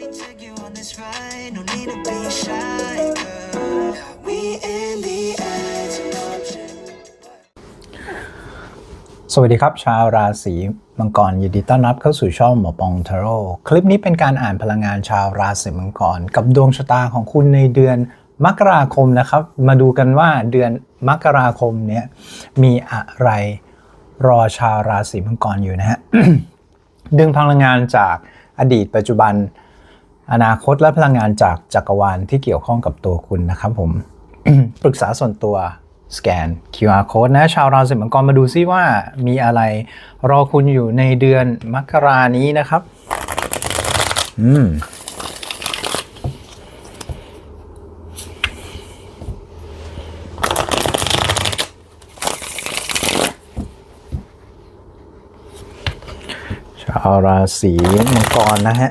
me take you on this ride. No need to be shy, girl. We in the edge of option. สวัสดีครับ ชาวราศีมังกรยินดีต้อนรับเข้าสู่ช่องหมอปองทาโร่คลิปนี้เป็นการอ่านพลังงานชาวราศีมังกร กับดวงชะตาของคุณในเดือนมกราคมนะครับ มาดูกันว่าเดือนมกราคมเนี้ยมีอะไรรอชาวราศีมังกรอยู่นะฮะ ดึงพลังงานจากอดีตปัจจุบัน อนาคตและพลังงานจากจักรวาลที่เกี่ยวข้องกับตัวคุณนะครับผม ปรึกษาส่วนตัวสแกน QR code นะชาวราศีมังกรมาดูซิว่ามีอะไรรอคุณอยู่ในเดือนมกรานี้นะครับ อืมชาวราศีมังกรนะฮะ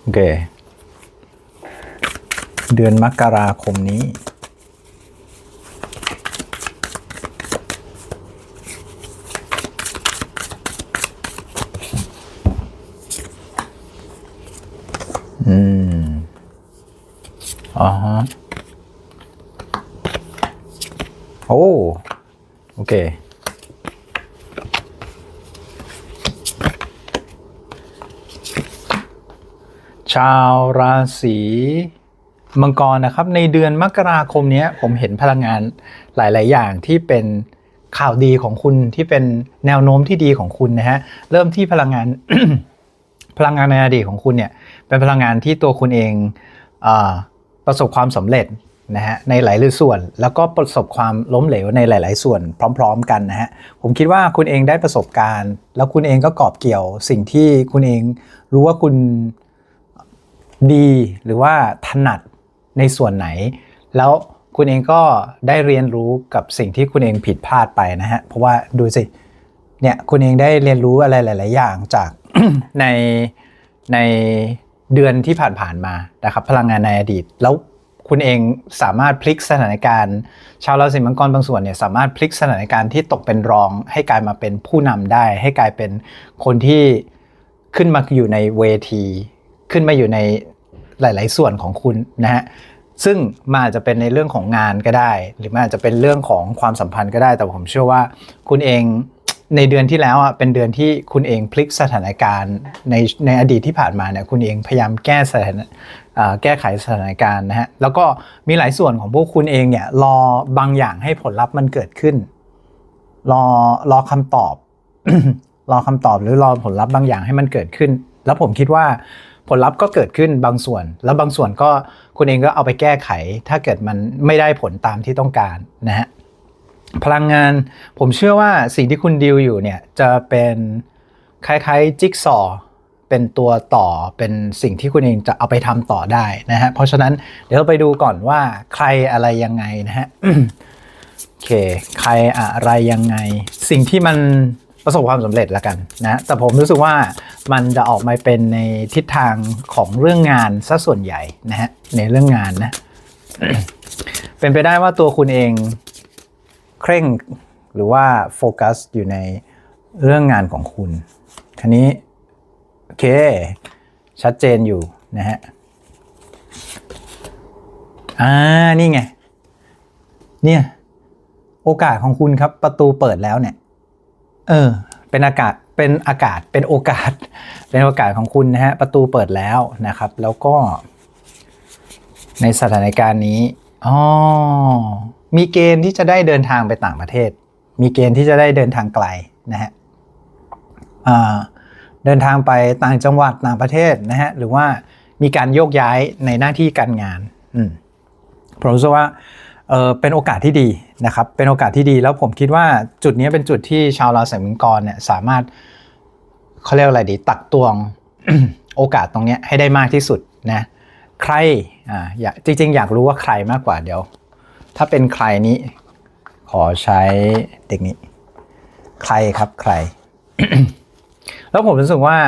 โอเค เดือนมกราคมนี้อืมอ๋อฮะโอ้ โอเค ชาวราศีมังกรนะครับ ในเดือนมกราคมนี้ผมเห็นพลังงานหลาย ๆ อย่างที่เป็นข่าวดีของคุณที่เป็นแนวโน้มที่ดีของคุณนะฮะเริ่มที่พลังงานพลังงานในอดีตของคุณเนี่ยเป็นพลังงานที่ตัวคุณเองอประสบความสำเร็จนะฮะในหลายส่วน แล้วก็ประสบความล้มเหลวในหลาย ๆ ส่วนพร้อม ๆ กันนะฮะผมคิดว่าคุณเองได้ประสบการณ์ แล้วคุณเองก็กอบเกี่ยวสิ่งที่คุณเองรู้ว่าคุณ ดีหรือว่าถนัดในส่วนไหน แล้วคุณเองก็ได้เรียนรู้กับสิ่งที่คุณเองผิดพลาดไปนะฮะ เพราะว่าดูสิ เนี่ยคุณเองได้เรียนรู้อะไรหลาย ๆ อย่างจากในในเดือนที่ผ่าน ๆ มานะครับ พลังงานในอดีต แล้วคุณเองสามารถพลิกสถานการณ์ ชาวราศีมังกรบางส่วนเนี่ยสามารถพลิกสถานการณ์ที่ตกเป็นรองให้กลายมาเป็นผู้นำได้ ให้กลายเป็นคนที่ขึ้นมาอยู่ในเวที ขึ้นมาอยู่ในหลาย ๆ ส่วนของคุณนะฮะซึ่งมันอาจจะเป็นในเรื่องของงานก็ได้ หรือมันอาจจะเป็นเรื่องของความสัมพันธ์ก็ได้ แต่ผมเชื่อว่าคุณเองในเดือนที่แล้วอะเป็นเดือนที่คุณเองพลิกสถานการณ์ในในอดีตที่ผ่านมาเนี่ยคุณเองพยายามแก้สถานแก้ไขสถานการณ์นะฮะแล้วก็มีหลายส่วนของพวกคุณเองเนี่ยรอบางอย่างให้ผลลัพธ์มันเกิดขึ้น รอรอคำตอบ รอคำตอบหรือรอผลลัพธ์บางอย่างให้มันเกิดขึ้น แล้วผมคิดว่า ผลลัพธ์ก็เกิดขึ้นบางส่วน แล้วบางส่วนก็คุณเองก็เอาไปแก้ไข ถ้าเกิดมันไม่ได้ผลตามที่ต้องการนะฮะพลังงานผมเชื่อว่าสิ่งที่คุณดีลอยู่เนี่ยจะเป็นคล้ายๆจิ๊กซอเป็นตัวต่อเป็นสิ่งที่คุณเองจะเอาไปทำต่อได้นะฮะเพราะฉะนั้นเดี๋ยวเราไปดูก่อนว่าใครอะไรยังไงนะฮะโอเคใครอะไรยังไง สิ่งที่มัน ประสบความสำเร็จแล้วกันนะแต่ผมรู้สึกว่ามันจะออกมาเป็นในทิศทางของเรื่องงานซะส่วนใหญ่นะฮะในเรื่องงานนะเป็นไปได้ว่าตัวคุณเองเคร่งหรือว่าโฟกัสอยู่ในเรื่องงานของคุณคันนี้โอเค ชัดเจนอยู่นะฮะอ่านี่ไง เนี่ย โอกาสของคุณครับประตูเปิดแล้วเนี่ย เออ เป็นอากาศ เป็นอากาศ เป็นโอกาส เป็นโอกาสของคุณนะฮะ ประตูเปิดแล้วนะครับ แล้วก็ ในสถานการณ์นี้ อ๋อ มีเกณฑ์ที่จะได้เดินทางไปต่างประเทศ มีเกณฑ์ที่จะได้เดินทางไกลนะฮะเดินทางไปต่างจังหวัดต่างประเทศนะฮะ หรือว่ามีการโยกย้ายในหน้าที่การงาน อืมผมรู้สึกว่า เออเป็นโอกาสที่ดีนะครับ เป็นโอกาสที่ดีแล้วผมคิดว่าจุดนี้เป็นจุดที่ชาวราศีมังกรเนี่ยสามารถเขาเรียกอะไรดี ตักตวงโอกาสตรงนี้ให้ได้มากที่สุดนะใครอ่าอยากจริง ๆ อยากรู้ว่าใครมากกว่าเดี๋ยว ถ้าเป็นใครนี้ ขอใช้เด็กนี้ ใครครับใคร แล้วผมรู้สึกว่า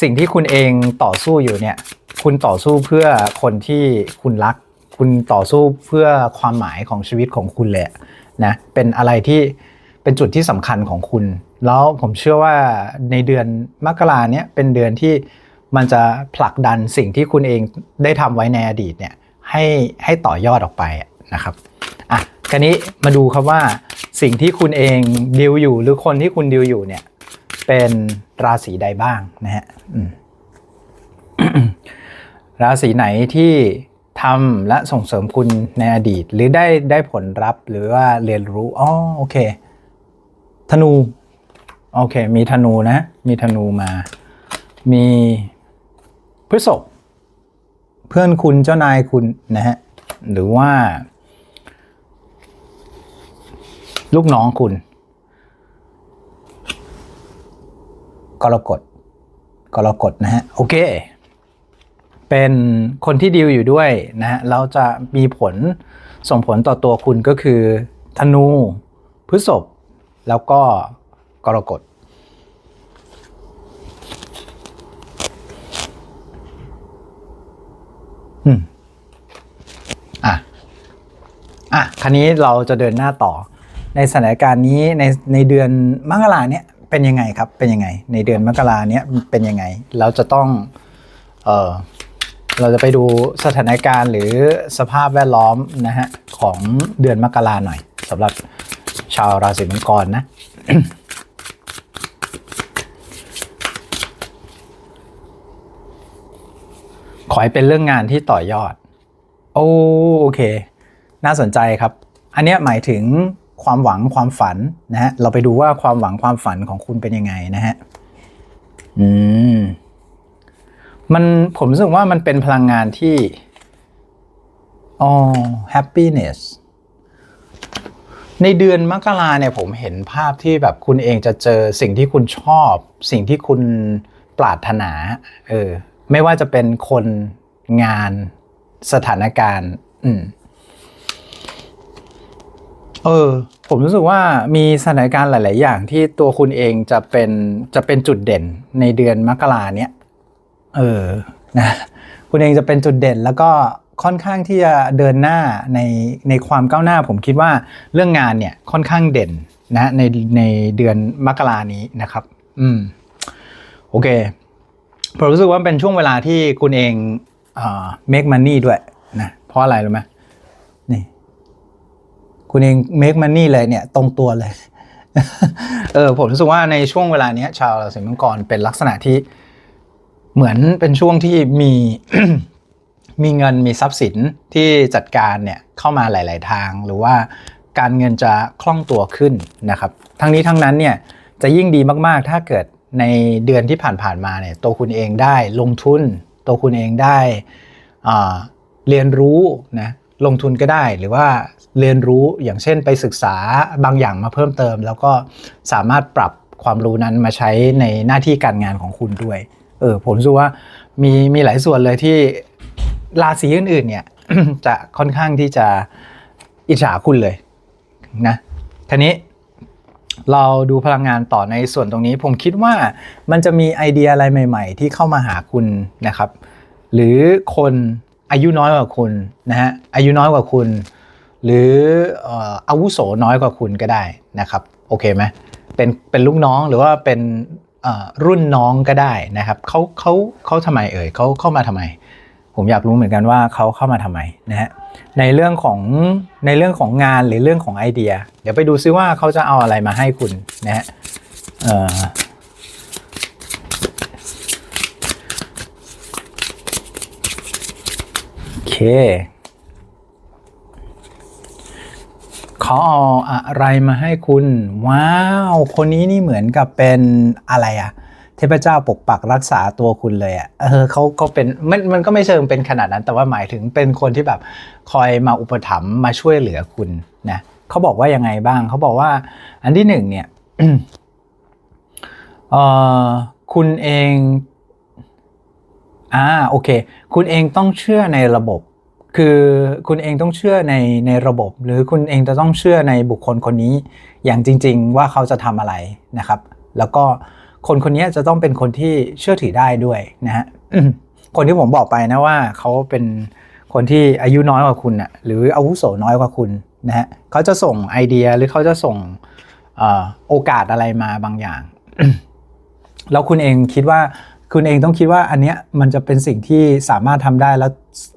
สิ่งที่คุณเองต่อสู้อยู่เนี่ย คุณต่อสู้เพื่อคนที่คุณรัก คุณต่อสู้เพื่อความหมายของชีวิตของคุณเลยอะนะเป็นอะไรที่เป็นจุดที่สำคัญของคุณ แล้วผมเชื่อว่าในเดือนมกราเนี้ยเป็นเดือนที่มันจะผลักดันสิ่งที่คุณเองได้ทำไว้ในอดีตเนี่ยให้ให้ต่อยอดออกไปนะครับอะคราวนี้มาดูครับว่าสิ่งที่คุณเองดิวอยู่หรือคนที่คุณดิวอยู่เนี่ยเป็นราศีใดบ้างนะฮะราศีไหนที่ ทำและส่งเสริมคุณในอดีต หรือได้ได้ผลลัพธ์หรือว่าเรียนรู้อ๋อโอเค ธนู โอเค มีธนูนะ มีธนูมา มีพฤษภเพื่อนคุณเจ้านายคุณนะฮะหรือว่า ลูกน้องคุณกรกฎกรกฎนะฮะ โอเค เป็นคนที่ดีลอยู่ด้วยนะฮะแล้วจะมีผลส่งผลต่อตัวคุณก็คือธนูพฤษภแล้วก็กรกฎอืมอะอะคราวนี้เราจะเดินหน้าต่อ ในสถานการณ์นี้ในในเดือนมกราเนี้ยเป็นยังไงครับ เป็นยังไง ในเดือนมกราเนี้ยเป็นยังไง เราจะต้อง เออ เราจะไปดูสถานการณ์หรือสภาพแวดล้อมนะฮะของเดือนมกราหน่อยสำหรับชาวราศีมังกรนะขอให้เป็นเรื่องงานที่ต่อยอด โอโอเค น่าสนใจครับ อันเนี้ยหมายถึงความหวังความฝันนะฮะ เราไปดูว่าความหวังความฝันของคุณเป็นยังไงนะฮะ อืม มันผมรู้สึกว่ามันเป็นพลังงานที่อ๋อ happiness ในเดือนมกราเนี่ยผมเห็นภาพที่แบบคุณเองจะเจอสิ่งที่คุณชอบ สิ่งที่คุณปรารถนาเออไม่ว่าจะเป็นคนงานสถานการณ์อืมเออผมรู้สึกว่ามีสถานการณ์หลาย ๆ อย่างที่ตัวคุณเองจะเป็นจะเป็นจุดเด่นในเดือนมกราเนี้ย เออนะคุณเองจะเป็นจุดเด่นแล้วก็ค่อนข้างที่จะเดินหน้าในในความก้าวหน้า ผมคิดว่าเรื่องงานเนี่ยค่อนข้างเด่นนะในในเดือนมกรานี้นะครับ อืมโอเคผมรู้สึกว่าเป็นช่วงเวลาที่คุณเองเอ่อ make money ด้วยนะเพราะอะไรรู้ไหมนี่ คุณเอง make money เลยเนี่ย ตรงตัวเลย เออผมรู้สึกว่าในช่วงเวลาเนี้ย ชาวราศีมังกรเป็นลักษณะที่ เหมือนเป็นช่วงที่มีมีเงินมีทรัพย์สินที่จัดการเนี่ยเข้ามาหลาย ๆ ทาง หรือว่าการเงินจะคล่องตัวขึ้นนะครับ ทั้งนี้ทั้งนั้นเนี่ยจะยิ่งดีมาก ๆ ถ้าเกิดในเดือนที่ผ่าน ๆ มาเนี่ยตัวคุณเองได้ลงทุน ตัวคุณเองได้เรียนรู้นะลงทุนก็ได้หรือว่าเรียนรู้อย่างเช่นไปศึกษาบางอย่างมาเพิ่มเติม แล้วก็สามารถปรับความรู้นั้นมาใช้ในหน้าที่การงานของคุณด้วย เออผมรู้สึกว่ามีมีหลายส่วนเลยที่ราศีอื่นๆเนี่ย จะค่อนข้างที่จะอิจฉาคุณเลยนะทีนี้เราดูพลังงานต่อในส่วนตรงนี้ ผมคิดว่ามันจะมีไอเดียอะไรใหม่ ๆ ที่เข้ามาหาคุณนะครับ หรือคนอายุน้อยกว่าคุณนะฮะอายุน้อยกว่าคุณ หรืออาวุโสน้อยกว่าคุณก็ได้นะครับ โอเคไหมเป็นเป็นลูกน้องหรือว่าเป็น รุ่นน้องก็ได้นะครับเขาเขาเขาทำไมเอ่ยเขาเข้ามาทำไม ผมอยากรู้เหมือนกันว่าเขาเข้ามาทำไมนะฮะในเรื่องของในเรื่องของงานหรือเรื่องของไอเดีย เดี๋ยวไปดูซิว่าเขาจะเอาอะไรมาให้คุณนะฮะโอเค เขาเอาอะไรมาให้คุณ ว้าว คนนี้นี่เหมือนกับเป็นอะไรอะเทพเจ้าปกปักรักษาตัวคุณเลยอะเออเขาเขาเป็นมันมันก็ไม่เชิงเป็นขนาดนั้น แต่ว่าหมายถึงเป็นคนที่แบบคอยมาอุปถัมภ์มาช่วยเหลือคุณนะเขาบอกว่ายังไงบ้างเขาบอกว่า อันที่หนึ่งเนี่ยเออคุณเองอ่าโอเค คุณเองต้องเชื่อในระบบ คือคุณเองต้องเชื่อในในระบบ หรือคุณเองจะต้องเชื่อในบุคคลคนนี้ อย่างจริง ๆ ว่าเขาจะทำอะไรนะครับ แล้วก็คนคนนี้จะต้องเป็นคนที่เชื่อถือได้ด้วยนะฮะคนที่ผมบอกไปนะว่าเขาเป็นคนที่อายุน้อยกว่าคุณน่ะหรืออาวุโสน้อยกว่าคุณนะฮะเขาจะส่งไอเดียหรือเขาจะส่งอโอกาสอะไรมาบางอย่าง แล้วคุณเองคิดว่า คุณเองต้องคิดว่าอันเนี้ยมันจะเป็นสิ่งที่สามารถทำได้แล้ว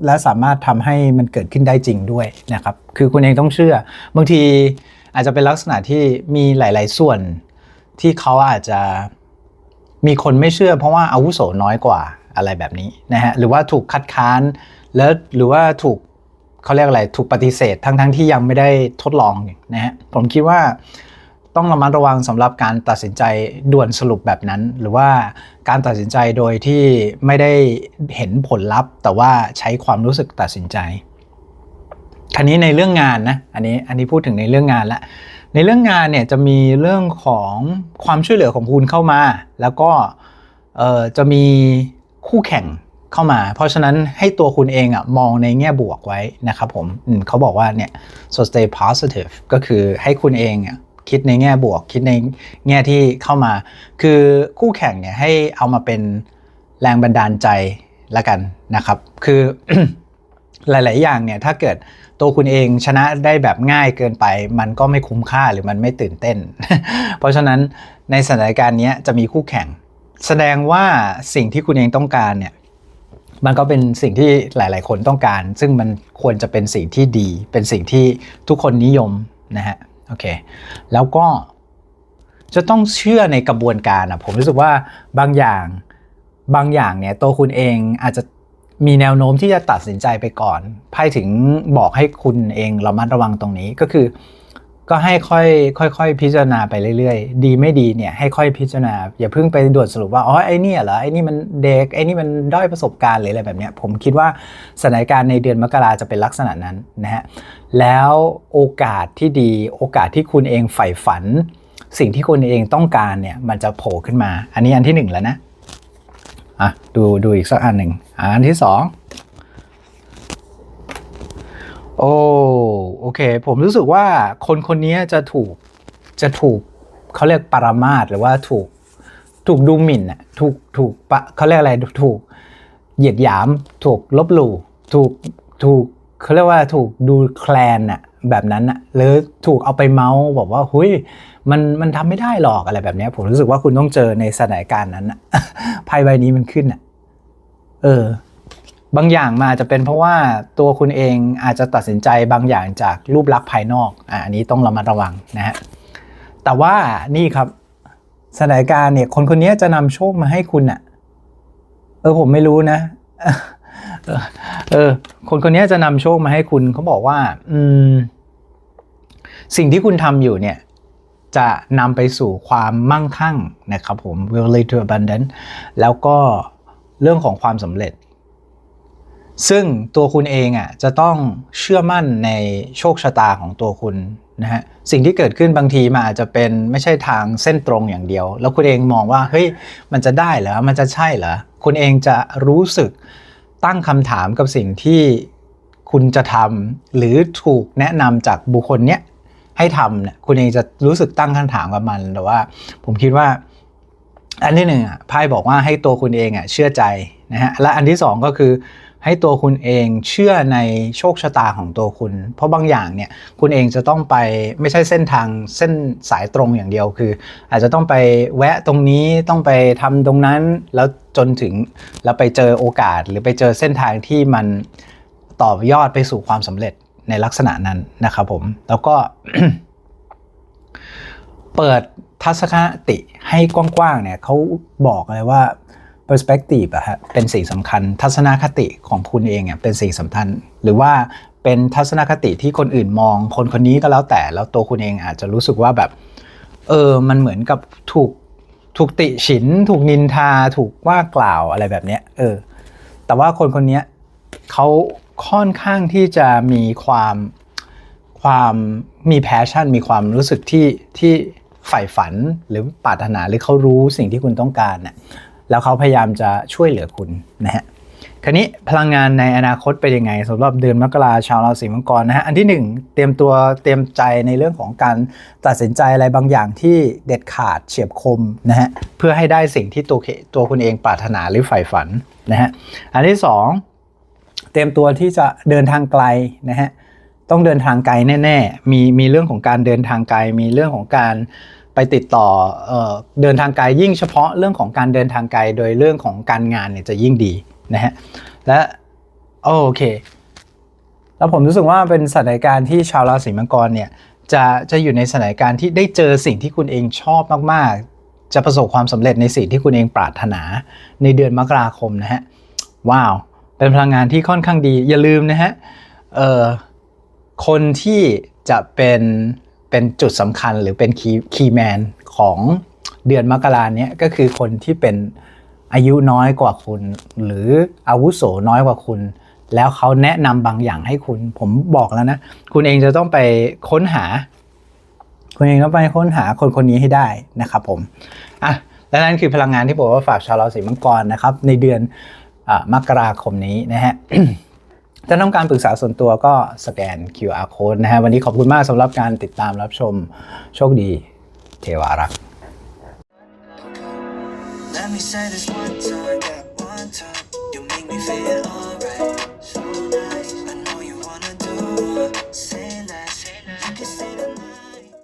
และสามารถทำให้มันเกิดขึ้นได้จริงด้วยนะครับคือคุณเองต้องเชื่อ บางทีอาจจะเป็นลักษณะที่มีหลาย ๆ ส่วนที่เขาอาจจะมีคนไม่เชื่อ เพราะว่าอาวุโสน้อยกว่าอะไรแบบนี้นะฮะหรือว่าถูกคัดค้านแล้วหรือว่าถูกเขาเรียกอะไรถูกปฏิเสธทั้งๆทที่ยังไม่ได้ทดลองนะฮะผมคิดว่า ต้องระมัดระวังสำหรับการตัดสินใจด่วนสรุปแบบนั้น หรือว่าการตัดสินใจโดยที่ไม่ได้เห็นผลลัพธ์ แต่ว่าใช้ความรู้สึกตัดสินใจคันนี้ในเรื่องงานนะอันนี้อันนี้พูดถึงในเรื่องงานละในเรื่องงานเนี่ยจะมีเรื่องของความช่วยเหลือของคุณเข้ามา แล้วก็จะมีคู่แข่งเข้ามา เพราะฉะนั้นให้ตัวคุณเองอะมองในแง่บวกไว้นะครับผมมเขาบอกว่าเนี่ย so stay positive ก็คือให้คุณเองอะ คิดในแง่บวก คิดในแง่ที่เข้ามา คือคู่แข่งเนี่ยให้เอามาเป็นแรงบันดาลใจละกันนะครับ คือหลาย ๆ อย่างเนี่ยถ้าเกิดตัวคุณเองชนะได้แบบง่ายเกินไป มันก็ไม่คุ้มค่าหรือมันไม่ตื่นเต้น เพราะฉะนั้นในสถานการณ์นี้จะมีคู่แข่ง แสดงว่าสิ่งที่คุณเองต้องการเนี่ยมันก็เป็นสิ่งที่หลาย ๆ คนต้องการ ซึ่งมันควรจะเป็นสิ่งที่ดี เป็นสิ่งที่ทุกคนนิยมนะฮะ โอเค แล้วก็จะต้องเชื่อในกระบวนการอะผมรู้สึกว่าบางอย่างบางอย่างเนี่ยตัวคุณเองอาจจะมีแนวโน้มที่จะตัดสินใจไปก่อนไพ่ถึงบอกให้คุณเองระมัดระวังตรงนี้ก็คือ ก็ให้ค่อยค่อยๆพิจารณาไปเรื่อยๆ ดีไม่ดีเนี่ยให้ค่อยพิจารณา อย่าเพิ่งไปด่วนสรุปว่าอ๋อไอ้เนี่ยเหรอไอ้นี่มันเด็กไอ้นี่มันด้อยประสบการณ์หรืออะไรแบบเนี้ยผมคิดว่าสถานการณ์ในเดือนมกราจะเป็นลักษณะนั้นนะฮะแล้วโอกาสที่ดีโอกาสที่คุณเองใฝ่ฝัน สิ่งที่คุณเองต้องการเนี่ยมันจะโผล่ขึ้นมา อันนี้อันที่หนึ่งแล้วนะอะดูดูอีกสักอันหนึ่งอะอันที่สอง โอ้โอเค ผมรู้สึกว่าคนคนนี้จะถูกจะถูกเขาเรียกปรามาสหรือว่าถูกถูกดูหมิ่นอะถูกถูกปะเขาเรียกอะไรถูกเหยียดหยาม ถูกลบหลู่ถูกถูกเขาเรียกว่าถูกดูแคลนอะแบบนั้นอะหรือถูกเอาไปเมาส์บอกว่าหุยมันมันทำไม่ได้หรอกอะไรแบบนี้ผมรู้สึกว่าคุณต้องเจอในสถานการณ์นั้นอะไพ่ใบนี้มันขึ้นอะ เออ บางอย่างมาอาจจะเป็นเพราะว่าตัวคุณเองอาจจะตัดสินใจบางอย่างจากรูปลักษณ์ภายนอกอะอันนี้ต้องระมัดระวังนะฮะแต่ว่านี่ครับสถานการณ์เนี่ยคนคนนี้จะนำโชคมาให้คุณอะเออผมไม่รู้นะ เออเออคนคนนี้จะนำโชคมาให้คุณเขาบอกว่า อืม สิ่งที่คุณทำอยู่เนี่ย จะนำไปสู่ความมั่งคั่งนะครับผม will lead to abundance แล้วก็เรื่องของความสำเร็จ ซึ่งตัวคุณเองอะจะต้องเชื่อมั่นในโชคชะตาของตัวคุณนะฮะสิ่งที่เกิดขึ้นบางทีมันอาจจะเป็นไม่ใช่ทางเส้นตรงอย่างเดียว แล้วคุณเองมองว่าเฮ้ยมันจะได้เหรอมันจะใช่เหรอคุณเองจะรู้สึกตั้งคำถามกับสิ่งที่คุณจะทำหรือถูกแนะนำจากบุคคลเนี้ยให้ทำเนี่ยคุณเองจะรู้สึกตั้งคำถามกับมันแต่ว่า ผมคิดว่า อันที่หนึ่งอะไพ่บอกว่าให้ตัวคุณเองอะเชื่อใจนะฮะและอันที่สองก็คือ ให้ตัวคุณเองเชื่อในโชคชะตาของตัวคุณ เพราะบางอย่างเนี่ยคุณเองจะต้องไปไม่ใช่เส้นทางเส้นสายตรงอย่างเดียวคือ อาจจะต้องไปแวะตรงนี้ต้องไปทำตรงนั้นแล้วจนถึงแล้วไปเจอโอกาสหรือไปเจอเส้นทางที่มันต่อยอดไปสู่ความสำเร็จในลักษณะนั้นนะครับผม แล้วก็ เปิดทัศนคติให้กว้างๆเนี่ยเขาบอกเลยว่า perspective อะฮะเป็นสิ่งสำคัญ ทัศนคติของคุณเองอะเป็นสิ่งสำคัญ หรือว่าเป็นทัศนคติที่คนอื่นมอง คนคนนี้ก็แล้วแต่แล้วตัวคุณเองอาจจะรู้สึกว่าแบบ เออมันเหมือนกับถูกถูกติฉิน ถูกนินทา ถูกว่ากล่าวอะไรแบบเนี้ยเออ แต่ว่าคนคนนี้เขาค่อนข้างที่จะมีความความมีแพชชั่น มีความรู้สึกที่ที่ใฝ่ฝันหรือปรารถนาหรือเขารู้สิ่งที่คุณต้องการน่ะ แล้วเขาพยายามจะช่วยเหลือคุณนะฮะคราวนี้พลังงานในอนาคตเป็นยังไงสำหรับเดือนมกราชาวราศีมังกรนะฮะอันที่หนึ่งเตรียมตัวเตรียมใจในเรื่องของการตัดสินใจอะไรบางอย่างที่เด็ดขาดเฉียบคมนะฮะเพื่อให้ได้สิ่งที่ตัวคตัวคุณเองปรารถนาหรือใฝ่ฝันนะฮะอันที่สองเตรียมตัวที่จะเดินทางไกลนะฮะต้องเดินทางไกลแน่ ๆ มีมีเรื่องของการเดินทางไกลมีเรื่องของการ ติดต่อเดินทางไกลยิ่งเฉพาะเรื่องของการเดินทางไกลโดยเรื่องของการงานเนี่ยจะยิ่งดีนะฮะและโอเค แล้วผมรู้สึกว่าเป็นสถานการณ์ที่ชาวราศีมังกรเนี่ยจะจะอยู่ในสถานการณ์ที่ได้เจอสิ่งที่คุณเองชอบมากๆ จะประสบความสำเร็จในสิ่งที่คุณเองปรารถนาในเดือนมกราคมนะฮะว้าว เป็นพลังงานที่ค่อนข้างดีอย่าลืมนะฮะเอ่อคนที่จะเป็น เป็นจุดสำคัญหรือเป็นคีย์คีแมนของเดือนมกราเนี้ยก็คือคนที่เป็นอายุน้อยกว่าคุณ หรืออาวุโสน้อยกว่าคุณ แล้วเขาแนะนำบางอย่างให้คุณ ผมบอกแล้วนะ คุณเองจะต้องไปค้นหา คุณเองต้องไปค้นหาคนคนนี้ให้ได้นะครับผมอะและนั่นคือพลังงานที่ผมว่าฝากชาวราศีมังกรนะครับ ในเดือนอมกราคมนี้นะฮะ ถ้าต้องการปรึกษาส่วนตัวก็สแกน QR code นะฮะ วันนี้ขอบคุณมากสำหรับการติดตามรับชมโชคดีเทวารักษ์ Let me say this one time, that one time, you make me feel all